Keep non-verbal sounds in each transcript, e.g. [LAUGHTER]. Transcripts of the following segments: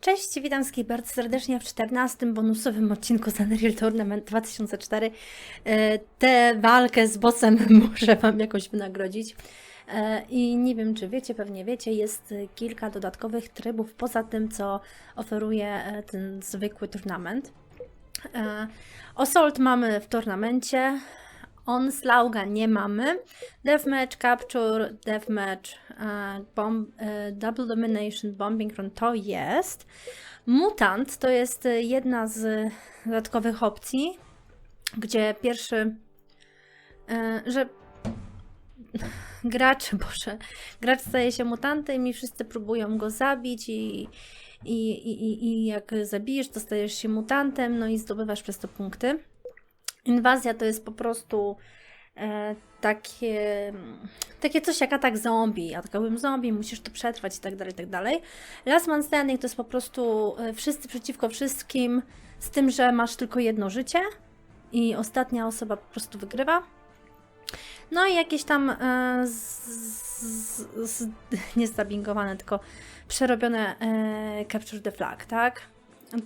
Cześć, witam wszystkich bardzo serdecznie w 14 bonusowym odcinku z Unreal Tournament 2004. E, Tę walkę z bossem [LAUGHS] muszę Wam jakoś wynagrodzić. E, I nie wiem, czy wiecie, pewnie wiecie, jest kilka dodatkowych trybów poza tym, co oferuje e, ten zwykły turnament. Assault mamy w turnamencie, Onslauga nie mamy. Deathmatch, Capture, Deathmatch, e, bomb, e, Double Domination, Bombing Run to jest. Mutant to jest e, jedna z dodatkowych opcji, gdzie pierwszy, że [LAUGHS] gracz, [LAUGHS] boże, gracz staje się mutantem i wszyscy próbują go zabić i, i, i- i jak zabijesz, to stajesz się mutantem, no i zdobywasz przez to punkty. Inwazja to jest po prostu e, takie, takie coś jak atak zombie. Atakowym zombie, musisz to przetrwać i tak dalej, i tak dalej. Last Man Standing to jest po prostu e, wszyscy przeciwko wszystkim, z tym, że masz tylko jedno życie i ostatnia osoba po prostu wygrywa. No i jakieś tam e, z, z, z, [LAUGHS] nie zdabingowane, tylko przerobione e, Capture the Flag, tak?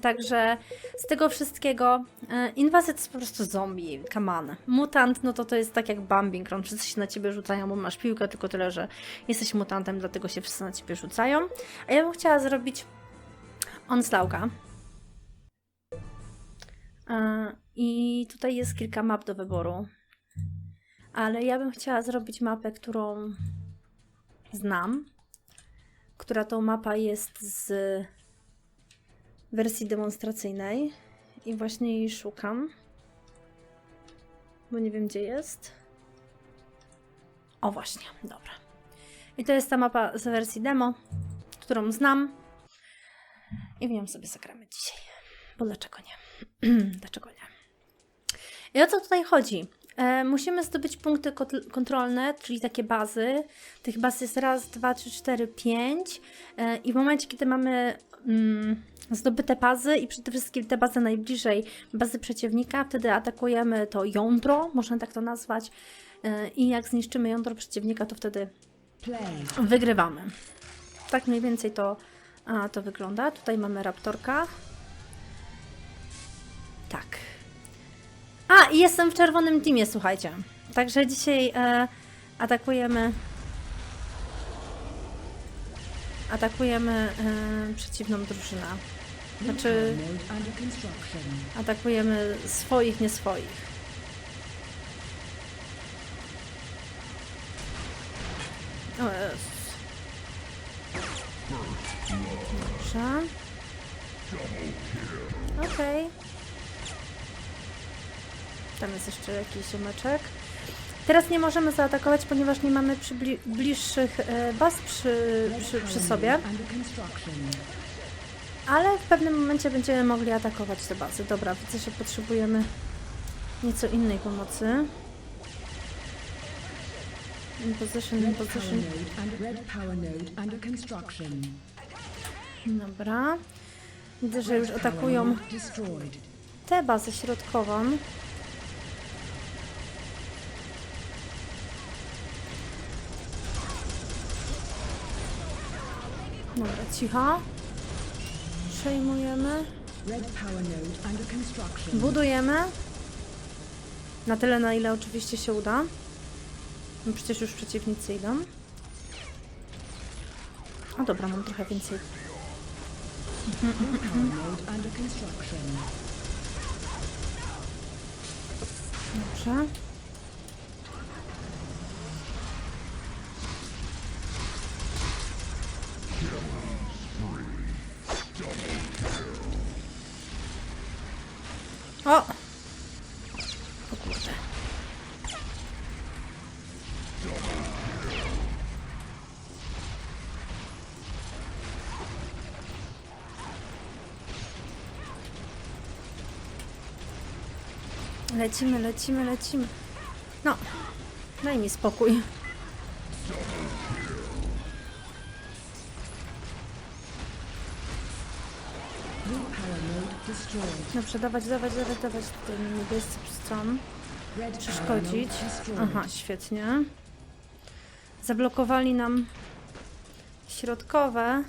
Także z tego wszystkiego e, inwazja to jest po prostu zombie, on. Mutant, no to to jest tak jak Bambing Run, wszyscy się na ciebie rzucają, bo masz piłkę, tylko tyle, że jesteś mutantem, dlatego się wszyscy na ciebie rzucają. A ja bym chciała zrobić Onslauga. E, I tutaj jest kilka map do wyboru. Ale ja bym chciała zrobić mapę, którą znam. Która to mapa jest z wersji demonstracyjnej i właśnie jej szukam, bo nie wiem gdzie jest. O właśnie, dobra. I to jest ta mapa z wersji demo, którą znam i w nią sobie zagramy dzisiaj. Bo dlaczego nie? [CLEARS THROAT] dlaczego nie? I o co tutaj chodzi? E, musimy zdobyć punkty kontrolne, czyli takie bazy. Tych baz jest raz, dwa, trzy, cztery, pięć. E, I w momencie, kiedy mamy mm, zdobyte bazy i przede wszystkim te bazy najbliżej bazy przeciwnika, wtedy atakujemy to jądro, można tak to nazwać. E, I jak zniszczymy jądro przeciwnika, to wtedy wygrywamy. Tak mniej więcej to, a, to wygląda. Tutaj mamy raptorka. Tak. A, i jestem w czerwonym teamie, słuchajcie. Także dzisiaj e, atakujemy. Atakujemy e, przeciwną drużynę. Znaczy, atakujemy swoich, nie swoich. O Jezus. Dobrze. Okej. Tam jest jeszcze jakiś ziomeczek. Teraz nie możemy zaatakować, ponieważ nie mamy bliższych e, baz przy, przy, przy sobie, ale w pewnym momencie będziemy mogli atakować te bazy. Dobra, widzę, że potrzebujemy nieco innej pomocy. In position, in position. Dobra. Widzę, że już atakują tę bazę środkową. Dobra, cicho. Przejmujemy. Budujemy. Na tyle, na ile oczywiście się uda. No przecież już przeciwnicy idą. O dobra, mam trochę więcej. Dobrze. O! O kurde. Lecimy, lecimy, lecimy. No, daj mi spokój. Dobrze, dawać, dawać, dawać, dawać tutaj niebiescy stron. Przeszkodzić. Aha, świetnie. Zablokowali nam środkowe.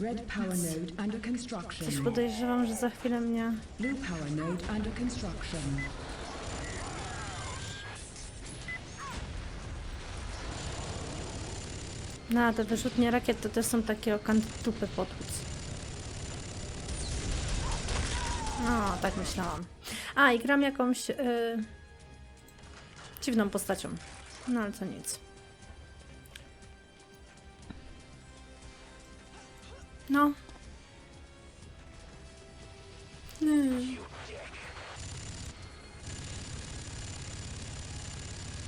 Red power node under Coś construction. podejrzewam, że za chwilę mnie... Blue power node under construction. No, te wyrzutnie rakiet to też są takie okantupy potłuc. No, tak myślałam. A, i gram jakąś yy, dziwną postacią. No, ale to nic. No. Hmm.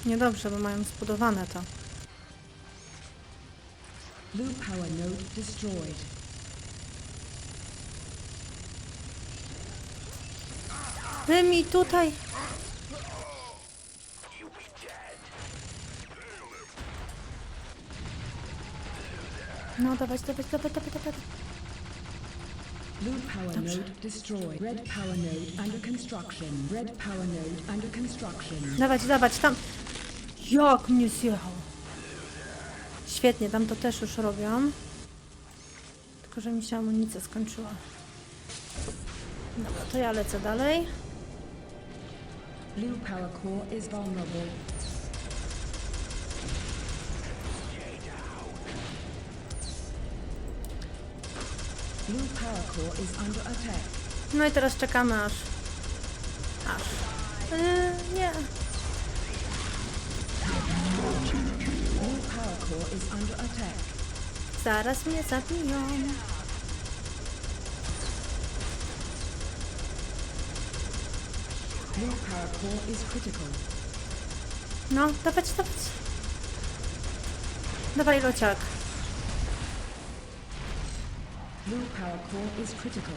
Niedobrze, bo mają zbudowane to. Blue power node destroyed. Wy mi tutaj. No, dawać, dawać, dawać, dawać, dawać. Blue power node destroyed. Red power node under construction. Red power node under construction. Dawać, dawać, tam. Jak mnie zjechał. Świetnie, tam to też już robią. Tylko, że mi się amunicja skończyła. Dobra, to ja lecę dalej. Blue power core is vulnerable. No i teraz czekamy aż. Aż. Yy, nie. Zaraz mnie zabiją. No, dawać, dawać. Dawaj, lociak. Blue power core is critical.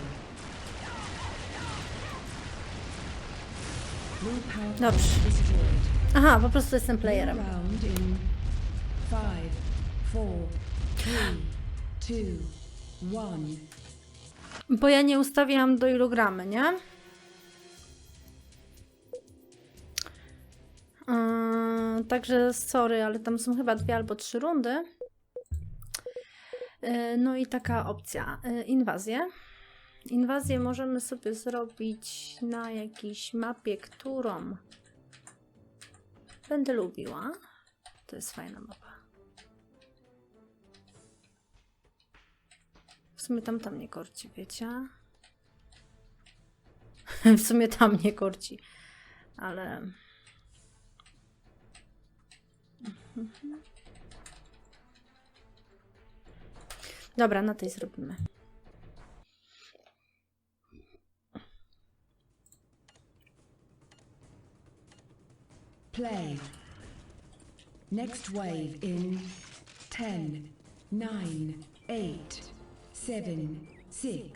Blue power core Dobrze. destroyed. Aha, po prostu jestem playerem. round in five, four, three, two, one. Bo ja nie ustawiałam do ilu gramy, nie? Yy, także sorry, ale tam są chyba dwie albo trzy rundy. Yy, no i taka opcja. Yy, inwazję. Inwazję możemy sobie zrobić na jakiejś mapie, którą będę lubiła. To jest fajna mapa. W sumie tam tam nie korci, wiecie? [LAUGHS] w sumie tam nie korci, ale... Dobra, na tej zrobimy. Play. Next wave in 10, 9, 8, 7, 6,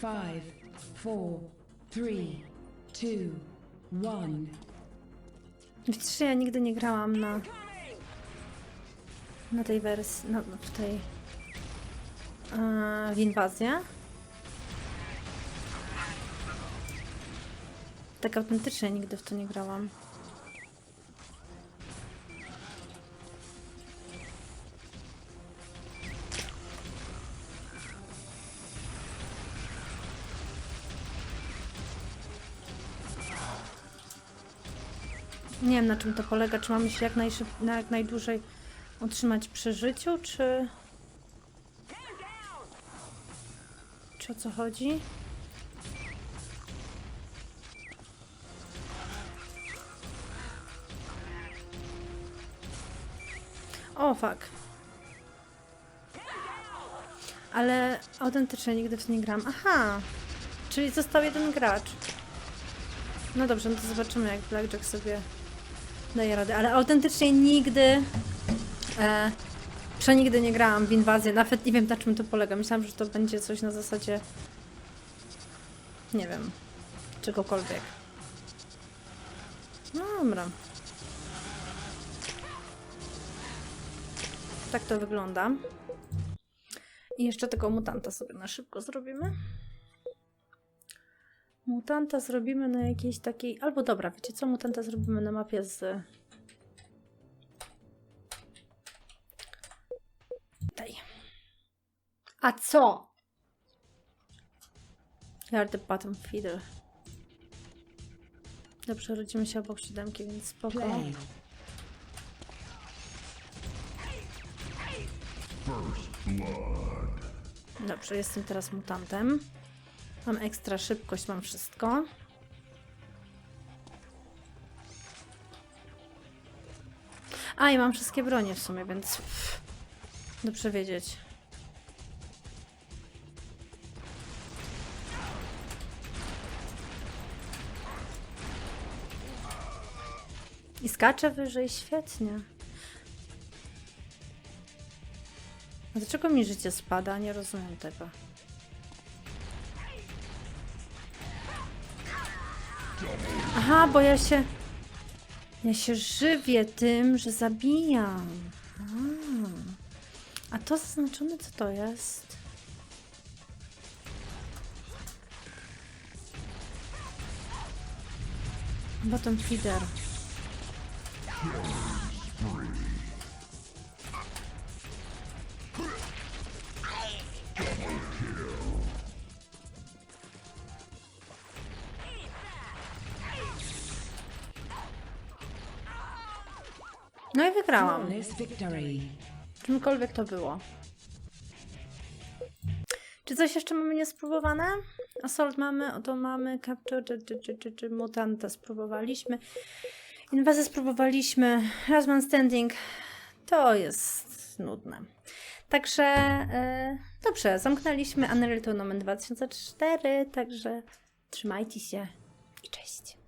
5, 4, 3, 2, 1. Widzisz, ja nigdy nie grałam na... Na tej wersji, no, w tej... Yy, w inwazję. Tak autentycznie nigdy w to nie grałam. Nie wiem na czym to polega, czy mamy się jak, najszyb, na jak najdłużej utrzymać przy życiu, czy... o co chodzi? O, fuck. Ale autentycznie nigdy w nie gram. Aha! Czyli został jeden gracz. No dobrze, no to zobaczymy jak Blackjack sobie daje radę. Ale autentycznie nigdy e, przenigdy nie grałam w inwazję. Nawet nie wiem na czym to polega. Myślałam, że to będzie coś na zasadzie nie wiem, czegokolwiek. No dobra. Tak to wygląda. I jeszcze tego mutanta sobie na szybko zrobimy. Mutanta zrobimy na jakiejś takiej. Albo dobra, wiecie co? Mutanta zrobimy na mapie z. A co? You are the bottom feeder. Dobrze, rodzimy się obok siódemki, więc spoko. Dobrze, jestem teraz mutantem. Mam ekstra szybkość, mam wszystko. A, i mam wszystkie bronie w sumie, więc dobrze wiedzieć. I skaczę wyżej, świetnie. A dlaczego mi życie spada? Nie rozumiem tego. Aha, bo ja się. Ja się żywię tym, że zabijam. A, A to zaznaczone, co to jest? Bottom feeder. No i wygrałam. Czymkolwiek to było. Czy coś jeszcze mamy niespróbowane? Assault mamy, oto mamy, Capture, czy, czy, czy, czy, czy Mutanta spróbowaliśmy. Inwazję spróbowaliśmy. Rasman Standing to jest nudne. Także e, dobrze, zamknęliśmy Unreal Tournament 2004, także trzymajcie się i cześć.